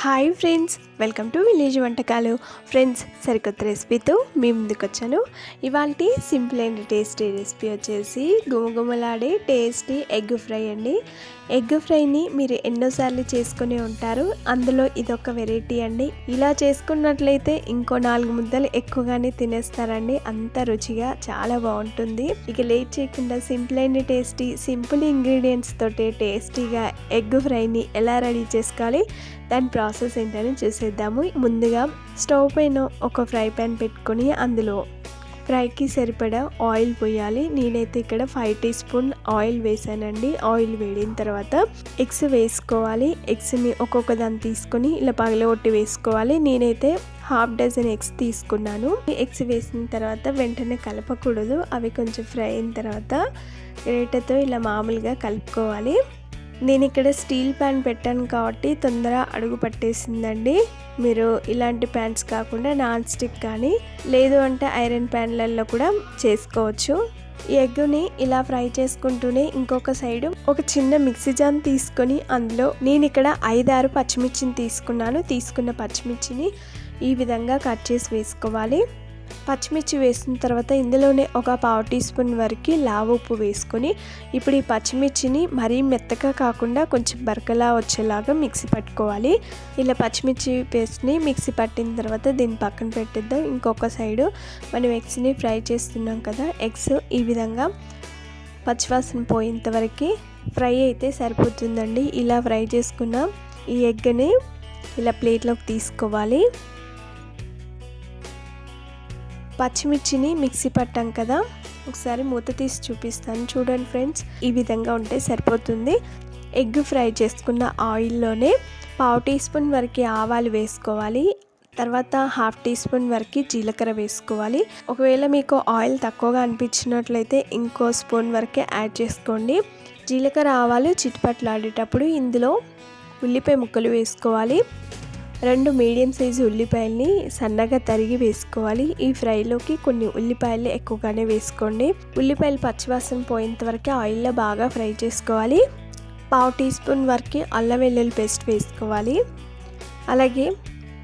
Hi friends welcome to village వంటకాలు. Friends సరికొత్త రెసిపీతో మీ ముందుకు వచ్చాను ఇవాళ సింపుల్ అండ్ టేస్టీ రెసిపీ వచ్చేసి గుమగుమలాడే టేస్టీ ఎగ్ ఫ్రై అండి. ఎగ్ ఫ్రైని మీరు ఎన్నోసార్లు చేసుకుని ఉంటారు. అందులో ఇదొక వెరైటీ అండి. ఇలా చేసుకున్నట్లయితే ఇంకో నాలుగు ముద్దలు ఎక్కువగానే తినేస్తారండి. అంత రుచిగా చాలా బాగుంటుంది. ఇక లేట్ చేయకుండా simple and tasty simple ingredients తోటి టేస్టీగా ఎగ్ ఫ్రైని ఎలా రెడీ చేసుకోవాలి దాని ప్రాసెస్ ఏంటని చూసేద్దాము. ముందుగా స్టవ్ పైన ఒక ఫ్రై ప్యాన్ పెట్టుకొని అందులో ఫ్రైకి సరిపడా ఆయిల్ పోయాలి. నేనైతే ఇక్కడ ఫైవ్ టీ స్పూన్ ఆయిల్ వేసానండి. ఆయిల్ వేడిన తర్వాత ఎగ్స్ వేసుకోవాలి. ఎగ్స్ని ఒక్కొక్క దాన్ని తీసుకొని ఇలా పగలగొట్టి వేసుకోవాలి. నేనైతే హాఫ్ డజన్ ఎగ్స్ తీసుకున్నాను. ఎగ్స్ వేసిన తర్వాత వెంటనే కలపకూడదు. అవి కొంచెం ఫ్రై అయిన తర్వాత రేటతో ఇలా మామూలుగా కలుపుకోవాలి. నేను ఇక్కడ స్టీల్ ప్యాన్ పెట్టాను కాబట్టి తొందర అడుగు పట్టేసిందండి. మీరు ఇలాంటి ప్యాన్స్ కాకుండా నాన్ స్టిక్ కానీ లేదు అంటే ఐరన్ ప్యాన్లలో కూడా చేసుకోవచ్చు. ఈ ఎగ్ని ఇలా ఫ్రై చేసుకుంటూనే ఇంకొక సైడ్ ఒక చిన్న మిక్సీ జాన్ తీసుకొని అందులో నేను ఇక్కడ ఐదారు పచ్చిమిర్చిని తీసుకున్నాను. తీసుకున్న పచ్చిమిర్చిని ఈ విధంగా కట్ చేసి వేసుకోవాలి. పచ్చిమిర్చి వేసిన తర్వాత ఇందులోనే ఒక పావు టీ స్పూన్ వరకు లావు ఉప్పు వేసుకొని ఇప్పుడు ఈ పచ్చిమిర్చిని మరీ మెత్తగా కాకుండా కొంచెం బరకలా వచ్చేలాగా మిక్సీ పట్టుకోవాలి. ఇలా పచ్చిమిర్చి పేస్ట్ని మిక్సీ పట్టిన తర్వాత దీన్ని పక్కన పెట్టిద్దాం. ఇంకొక సైడు మనం ఎగ్స్ని ఫ్రై చేస్తున్నాం కదా ఎగ్స్ ఈ విధంగా పచ్చివాసన పోయేంతవరకు ఫ్రై అయితే సరిపోతుందండి. ఇలా ఫ్రై చేసుకున్న ఈ ఎగ్ని ఇలా ప్లేట్లోకి తీసుకోవాలి. పచ్చిమిర్చిని మిక్సీ పట్టాం కదా ఒకసారి మూత తీసి చూపిస్తాను. చూడండి ఫ్రెండ్స్ ఈ విధంగా ఉంటే సరిపోతుంది. ఎగ్ ఫ్రై చేసుకున్న ఆయిల్లోనే పావు టీ స్పూన్ వరకు ఆవాలు వేసుకోవాలి. తర్వాత హాఫ్ టీ స్పూన్ వరకు జీలకర్ర వేసుకోవాలి. ఒకవేళ మీకు ఆయిల్ తక్కువగా అనిపించినట్లయితే ఇంకో స్పూన్ వరకే యాడ్ చేసుకోండి. జీలకర్ర ఆవాలు చిట్పట్లాడేటప్పుడు ఇందులో ఉల్లిపాయ ముక్కలు వేసుకోవాలి. రెండు మీడియం సైజు ఉల్లిపాయల్ని సన్నగా తరిగి వేసుకోవాలి. ఈ ఫ్రైలోకి కొన్ని ఉల్లిపాయలు ఎక్కువగానే వేసుకోండి. ఉల్లిపాయలు పచ్చివాసన పోయేంత వరకు ఆయిల్లో బాగా ఫ్రై చేసుకోవాలి. పావు టీ స్పూన్ వరకు అల్లం వెల్లుల్లి పేస్ట్ వేసుకోవాలి. అలాగే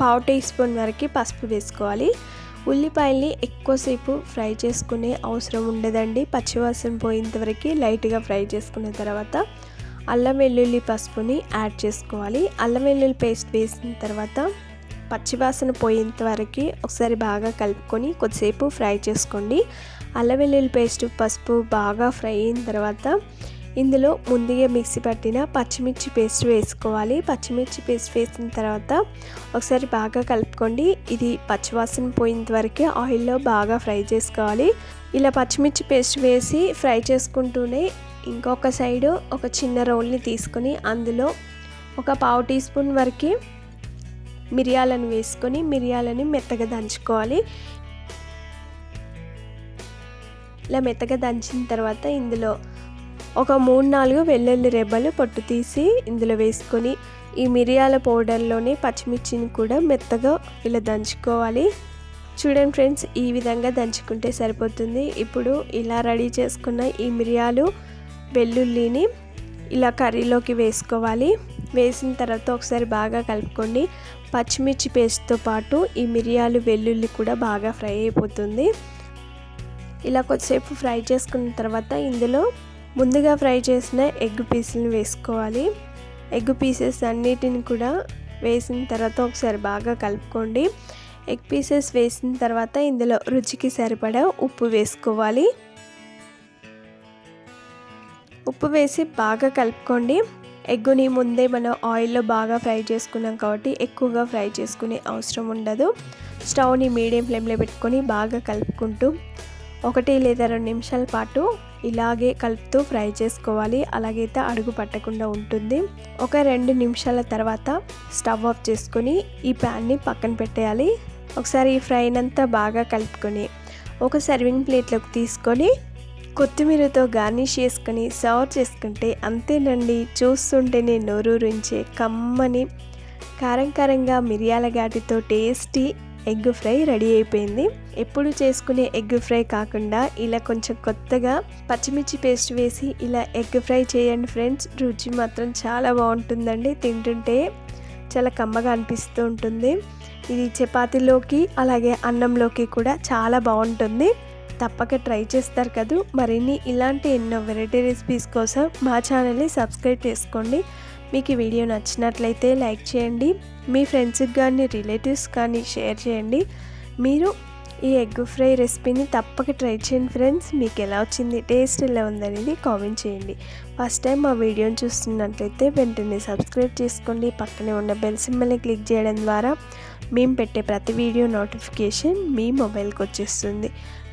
పావు టీ స్పూన్ వరకు పసుపు వేసుకోవాలి. ఉల్లిపాయల్ని ఎక్కువసేపు ఫ్రై చేసుకునే అవసరం ఉండదండి. పచ్చివాసన పోయేంత వరకు లైట్గా ఫ్రై చేసుకున్న తర్వాత అల్లం వెల్లుల్లి పసుపుని యాడ్ చేసుకోవాలి. అల్లం వెల్లుల్లి పేస్ట్ వేసిన తర్వాత పచ్చివాసన పోయేంత వరకు ఒకసారి బాగా కలుపుకొని కొద్దిసేపు ఫ్రై చేసుకోండి. అల్లం వెల్లుల్లి పేస్ట్ పసుపు బాగా ఫ్రై అయిన తర్వాత ఇందులో ముందుగా మిక్సీ పట్టిన పచ్చిమిర్చి పేస్ట్ వేసుకోవాలి. పచ్చిమిర్చి పేస్ట్ వేసిన తర్వాత ఒకసారి బాగా కలుపుకోండి. ఇది పచ్చివాసన పోయేంత వరకు ఆయిల్లో బాగా ఫ్రై చేసుకోవాలి. ఇలా పచ్చిమిర్చి పేస్ట్ వేసి ఫ్రై చేసుకుంటూనే ఇంకొక సైడు ఒక చిన్న రోల్ని తీసుకొని అందులో ఒక పావు టీ స్పూన్ వరకు మిరియాలను వేసుకొని మిరియాలని మెత్తగా దంచుకోవాలి. ఇలా మెత్తగా దంచిన తర్వాత ఇందులో ఒక మూడు నాలుగు వెల్లుల్లి రెబ్బలు పొట్టు తీసి ఇందులో వేసుకొని ఈ మిరియాల పౌడర్లోనే పచ్చిమిర్చిని కూడా మెత్తగా ఇలా దంచుకోవాలి. చూడండి ఫ్రెండ్స్ ఈ విధంగా దంచుకుంటే సరిపోతుంది. ఇప్పుడు ఇలా రెడీ చేసుకున్న ఈ మిరియాలు వెల్లుల్లిని ఇలా కర్రీలోకి వేసుకోవాలి. వేసిన తర్వాత ఒకసారి బాగా కలుపుకోండి. పచ్చిమిర్చి పేస్ట్తో పాటు ఈ మిరియాలు వెల్లుల్లి కూడా బాగా ఫ్రై అయిపోతుంది. ఇలా కొద్దిసేపు ఫ్రై చేసుకున్న తర్వాత ఇందులో ముందుగా ఫ్రై చేసిన ఎగ్ పీసులను వేసుకోవాలి. ఎగ్ పీసెస్ అన్నిటిని కూడా వేసిన తర్వాత ఒకసారి బాగా కలుపుకోండి. ఎగ్ పీసెస్ వేసిన తర్వాత ఇందులో రుచికి సరిపడా ఉప్పు వేసుకోవాలి. ఉప్పు వేసి బాగా కలుపుకోండి. ఎగ్గుని ముందే మనం ఆయిల్లో బాగా ఫ్రై చేసుకున్నాం కాబట్టి ఎక్కువగా ఫ్రై చేసుకునే అవసరం ఉండదు. స్టవ్ని మీడియం ఫ్లేమ్లో పెట్టుకొని బాగా కలుపుకుంటూ ఒకటి లేదా రెండు నిమిషాల పాటు ఇలాగే కలుపుతూ ఫ్రై చేసుకోవాలి. అలాగైతే అడుగు పట్టకుండా ఉంటుంది. ఒక రెండు నిమిషాల తర్వాత స్టవ్ ఆఫ్ చేసుకొని ఈ ప్యాన్ని పక్కన పెట్టేయాలి. ఒకసారి ఈ ఫ్రైనంతా బాగా కలుపుకొని ఒక సర్వింగ్ ప్లేట్లోకి తీసుకొని కొత్తిమీరతో గార్నిష్ చేసుకొని సర్వ్ చేసుకుంటే అంతేనండి. చూస్తుంటేనే నోరూరించే కమ్మని. కారం కారంగా మిరియాల ఘాటితో టేస్టీ ఎగ్ ఫ్రై రెడీ అయిపోయింది. ఎప్పుడు చేసుకునే ఎగ్ ఫ్రై కాకుండా ఇలా కొంచెం కొత్తగా పచ్చిమిర్చి పేస్ట్ వేసి ఇలా ఎగ్ ఫ్రై చేయండి ఫ్రెండ్స్. రుచి మాత్రం చాలా బాగుంటుందండి. తింటుంటే చాలా కమ్మగా అనిపిస్తూ ఉంటుంది. ఇది చపాతీలోకి అలాగే అన్నంలోకి కూడా చాలా బాగుంటుంది. తప్పక ట్రై చేస్తారు కదా. మరిన్ని ఇలాంటి ఎన్నో వెరైటీ రెసిపీస్ కోసం మా ఛానల్ని సబ్స్క్రైబ్ చేసుకోండి. మీకు ఈ వీడియో నచ్చినట్లయితే లైక్ చేయండి. మీ ఫ్రెండ్స్కి కానీ రిలేటివ్స్ కానీ షేర్ చేయండి. మీరు ఈ ఎగ్ ఫ్రై రెసిపీని తప్పక ట్రై చేయండి ఫ్రెండ్స్. మీకు ఎలా వచ్చింది టేస్ట్ ఎలా ఉందనేది కామెంట్ చేయండి. ఫస్ట్ టైం మా వీడియోని చూస్తున్నట్లయితే వెంటనే సబ్స్క్రైబ్ చేసుకోండి. పక్కనే ఉన్న బెల్ సింబల్ని క్లిక్ చేయడం ద్వారా మేము పెట్టే ప్రతి వీడియో నోటిఫికేషన్ మీ మొబైల్కి వచ్చేస్తుంది.